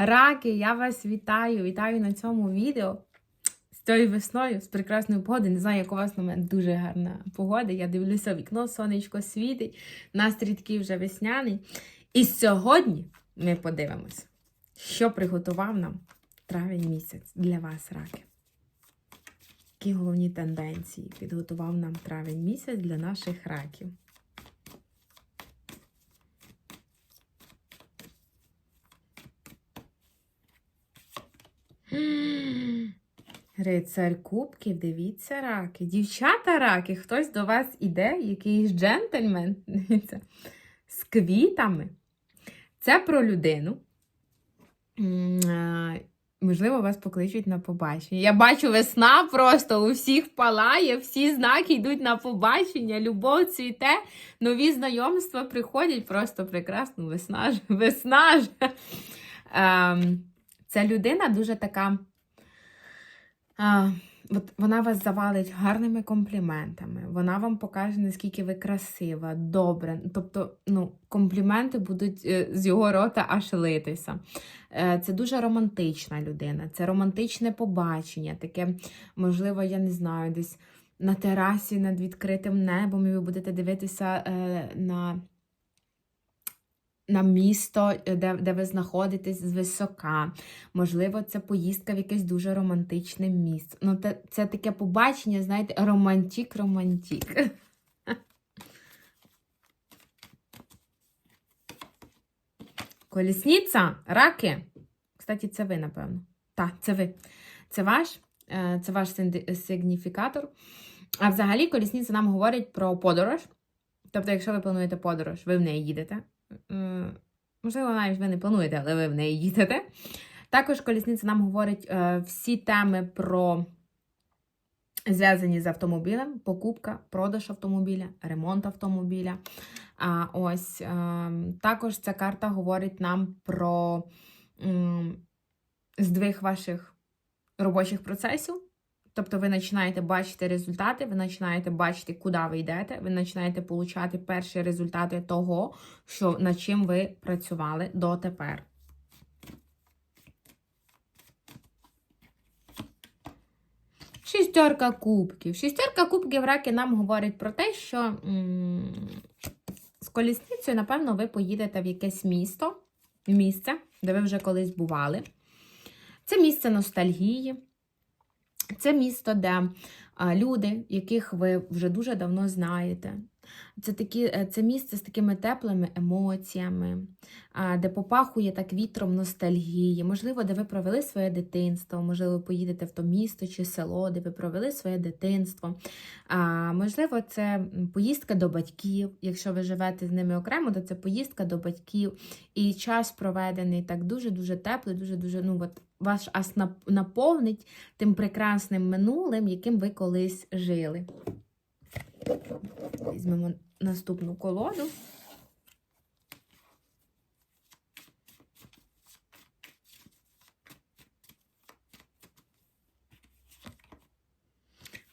Раки, я вас вітаю! Вітаю на цьому відео. З цією весною, з прекрасної погоди. Не знаю, як у вас на мене дуже гарна погода. Я дивлюся вікно, сонечко світить, настрій такий вже весняний. І сьогодні ми подивимось, що приготував нам травень місяць для вас, раки. Які головні тенденції підготував нам травень місяць для наших раків. Рицарь кубків, дивіться, раки. Дівчата раки, хтось до вас іде, якийсь джентльмен, дивіться, з квітами. Це про людину. Можливо, вас покличуть на побачення. Я бачу, весна просто у всіх палає, всі знаки йдуть на побачення, любов цвіте, нові знайомства приходять просто прекрасно. Весна ж, весна ж. Ем, Ця людина дуже така. От вона вас завалить гарними компліментами. Вона вам покаже, наскільки ви красива, добре. Тобто, ну, компліменти будуть е, з його рота аж литися. Е, Це дуже романтична людина, це романтичне побачення, таке, можливо, я не знаю, десь на терасі над відкритим небом, і ви будете дивитися е, на. На місто, е, де, де ви знаходитесь з висока. Можливо, це поїздка в якесь дуже романтичне місце. Ну, це, це таке побачення, знаєте, романтик-романтик. Колісниця, раки. Кстати, це ви, напевно. Так, це ви. Це ваш, е, це ваш сигніфікатор. А взагалі, колісниця нам говорить про подорож. Тобто, якщо ви плануєте подорож, ви в неї їдете. Можливо, навіть ви не плануєте, але ви в неї їдете. Також колісниця нам говорить е, всі теми про зв'язані з автомобілем, покупка, продаж автомобіля, ремонт автомобіля. А, ось е, також ця карта говорить нам про здвиг ваших робочих процесів. Тобто ви починаєте бачити результати, ви починаєте бачити, куди ви йдете, ви починаєте получати перші результати того, що, над чим ви працювали дотепер. Шістерка кубків. Шістерка кубків раки нам говорить про те, що м, з колісницею, напевно, ви поїдете в якесь місто, місце, де ви вже колись бували. Це місце ностальгії. Це місто, де люди, яких ви вже дуже давно знаєте. Це, такі, е, це місце з такими теплими емоціями, де попахує так вітром ностальгії. Можливо, де ви провели своє дитинство, можливо, поїдете в то місто чи село, де ви провели своє дитинство. Можливо, це поїздка до батьків. Якщо ви живете з ними окремо, то це поїздка до батьків. І час проведений так дуже-дуже теплий, дуже-дуже, ну от ваш ас наповнить тим прекрасним минулим, яким ви колись жили. Візьмемо наступну колоду.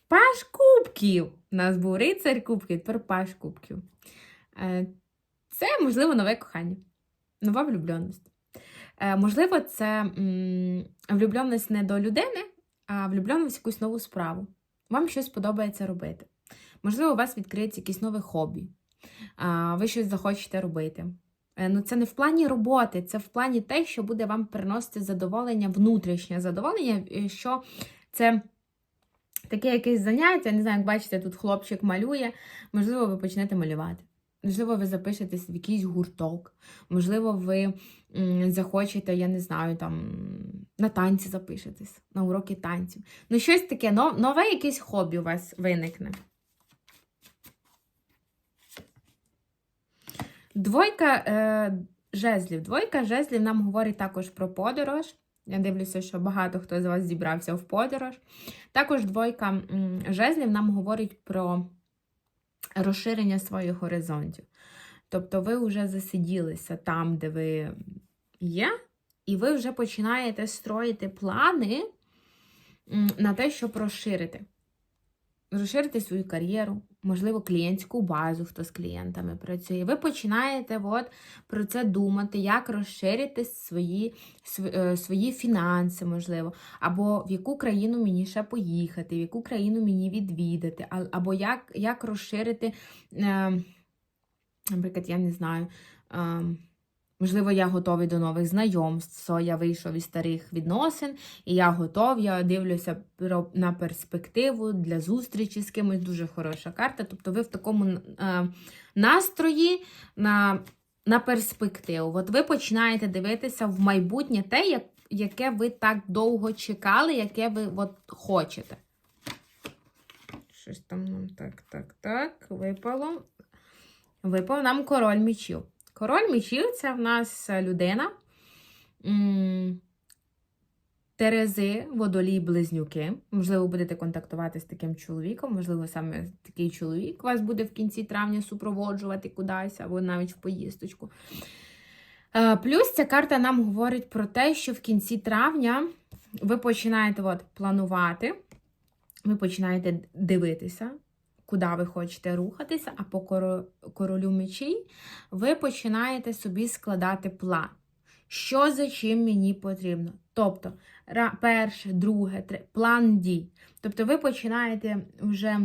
Паш кубків. У нас був рицар кубків, тепер паш кубків. Е, Це, можливо, нове кохання, нова влюбленість. Е, Можливо, це влюбленість не до людини, а влюбленість в якусь нову справу. Вам щось подобається робити. Можливо, у вас відкриється якесь нове хобі, ви щось захочете робити. Е, Ну, це не в плані роботи, це в плані те, що буде вам приносити задоволення, внутрішнє задоволення, що це таке якесь заняття. Не знаю, як бачите, тут хлопчик малює. Можливо, ви почнете малювати. Можливо, ви запишетесь в якийсь гурток. Можливо, ви захочете, я не знаю, там на танці запишетесь, на уроки танців. Ну, щось таке, нове якесь хобі у вас виникне. Двойка е, жезлів. Двойка жезлів нам говорить також про подорож. Я дивлюся, що багато хто з вас зібрався в подорож. Також двойка жезлів нам говорить про розширення своїх горизонтів. Тобто ви вже засиділися там, де ви є, і ви вже починаєте строїти плани на те, щоб розширити розширити свою кар'єру, можливо, клієнтську базу, хто з клієнтами працює. Ви починаєте от, про це думати, як розширити свої, е, свої фінанси, можливо, або в яку країну мені ще поїхати, в яку країну мені відвідати, або як, як розширити, е, наприклад, я не знаю. Можливо, я готовий до нових знайомств, я вийшов із старих відносин, і я готов, я дивлюся на перспективу для зустрічі з кимось. Дуже хороша карта. Тобто ви в такому е, настрої на, на перспективу. От ви починаєте дивитися в майбутнє те, як, яке ви так довго чекали, яке ви от, хочете. Щось там нам так, так, так, випало. Випав нам король мічів. Король мечів це в нас людина. Терези, водолій, близнюки. Можливо, будете контактувати з таким чоловіком, можливо, саме такий чоловік вас буде в кінці травня супроводжувати кудись, або навіть в поїздочку. Е, Плюс ця карта нам говорить про те, що в кінці травня ви починаєте от, планувати, ви починаєте дивитися, куди ви хочете рухатися, а по королю мечей ви починаєте собі складати план. Що за чим мені потрібно? Тобто, перше, друге, тре- план дій. Тобто, ви починаєте вже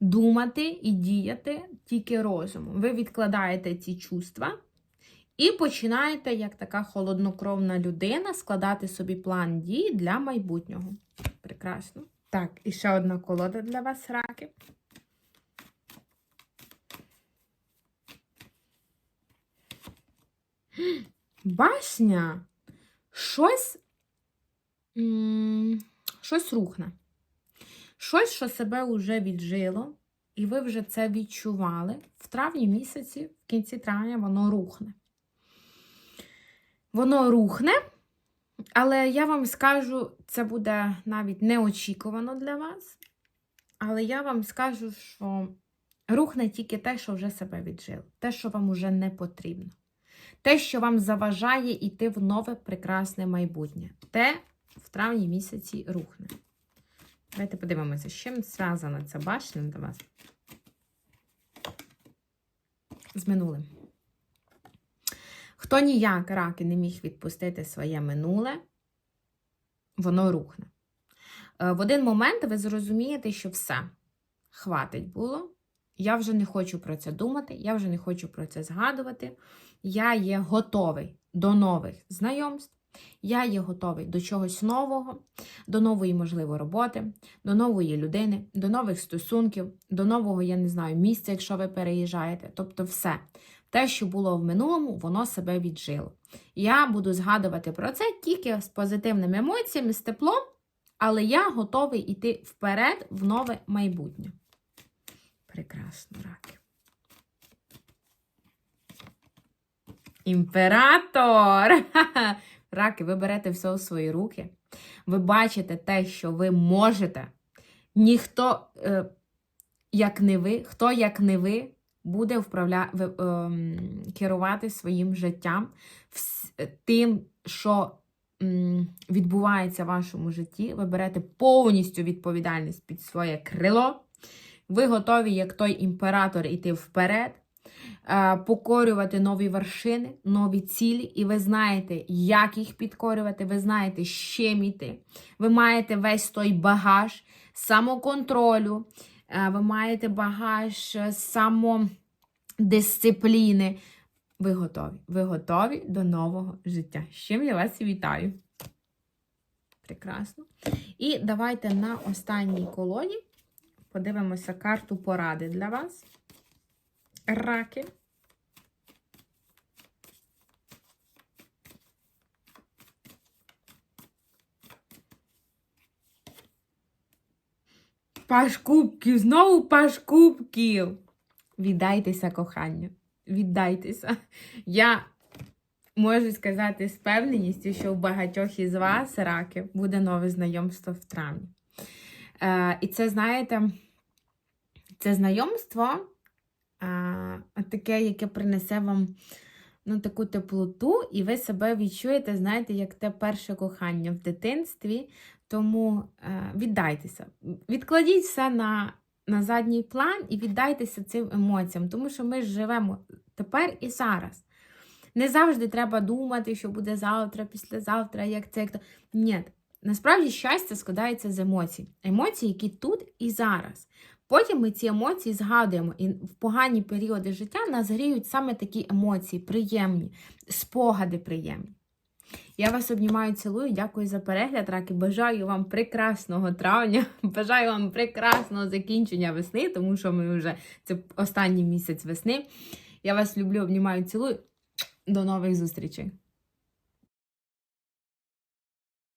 думати і діяти тільки розумом. Ви відкладаєте ці чувства і починаєте, як така холоднокровна людина, складати собі план дій для майбутнього. Прекрасно. Так, і ще одна колода для вас, раки. Башня. Щось, щось рухне. Щось, що себе вже віджило, і ви вже це відчували. В травні місяці, в кінці травня, воно рухне. Воно рухне, але я вам скажу, це буде навіть неочікувано для вас. Але я вам скажу, що рухне тільки те, що вже себе віджило, те, що вам уже не потрібно. Те, що вам заважає йти в нове прекрасне майбутнє. Те в травні місяці рухне. Давайте подивимося, з чим зв'язана ця башня для вас. З минулим. Хто ніяк раки не міг відпустити своє минуле, воно рухне. Е, В один момент ви зрозумієте, що все, хватить було. Я вже не хочу про це думати, я вже не хочу про це згадувати. Я є готовий до нових знайомств, я є готовий до чогось нового, до нової, можливо, роботи, до нової людини, до нових стосунків, до нового, я не знаю, місця, якщо ви переїжджаєте. Тобто, все. Те, що було в минулому, воно себе віджило. Я буду згадувати про це тільки з позитивними емоціями, з теплом, але я готовий йти вперед в нове майбутнє. Прекрасно, раки. Імператор! Раки, ви берете все у свої руки. Ви бачите те, що ви можете. Ніхто, е, як не ви, хто, як не ви, буде вправля... ем, керувати своїм життям, тим, що відбувається в вашому житті. Ви берете повністю відповідальність під своє крило. Ви готові, як той імператор, йти вперед, е, покорювати нові вершини, нові цілі, і ви знаєте, як їх підкорювати, ви знаєте, з чим йти. Ви маєте весь той багаж самоконтролю, е, ви маєте багаж е, самодисципліни. Ви готові. Ви готові до нового життя. З чим я вас вітаю. Прекрасно. І давайте на останній колоді подивимося карту поради для вас. Раки. Паш кубків, знову паш кубків. Віддайтеся коханню. Віддайтеся. Я можу сказати з певненістю, що у багатьох із вас, раки, буде нове знайомство в травні. Е, і це, знаєте, це знайомство таке, яке принесе вам ну, таку теплоту, і ви себе відчуєте, знаєте, як те перше кохання в дитинстві. Тому е, віддайтеся. Відкладіть все на на задній план і віддайтеся цим емоціям, тому що ми живемо тепер і зараз. Не завжди треба думати, що буде завтра, післязавтра, як це, як то. Ні, насправді щастя складається з емоцій. Емоції, які тут і зараз. Потім ми ці емоції згадуємо, і в погані періоди життя нас гріють саме такі емоції, приємні, спогади приємні. Я вас обнімаю, цілую, дякую за перегляд, раки. Бажаю вам прекрасного травня, бажаю вам прекрасного закінчення весни, тому що ми вже це останній місяць весни. Я вас люблю, обнімаю, цілую. До нових зустрічей!